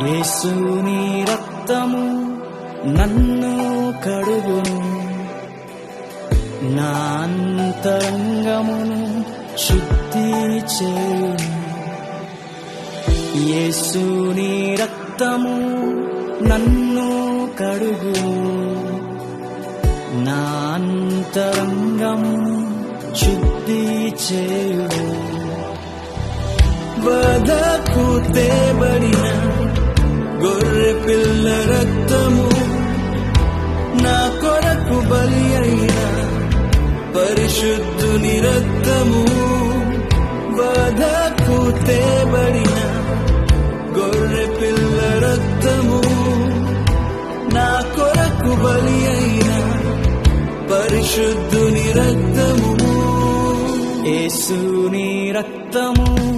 యేసుని రక్తము నన్ను కడుగును నా అంతరంగమును శుద్ధి చేయును యేసుని రక్తము నన్ను కడుగును నా అంతరంగమును శుద్ధి చేయును వదకు తేబడి పిల్ల రక్తము నా కొరకు బలి అయిన పరిశుద్ధుని రక్తము వదకు తేబడిన గొర్రె పిల్ల రక్తము నా కొరకు బలి అయిన. పరిశుద్ధుని రక్తము. యేసుని రక్తము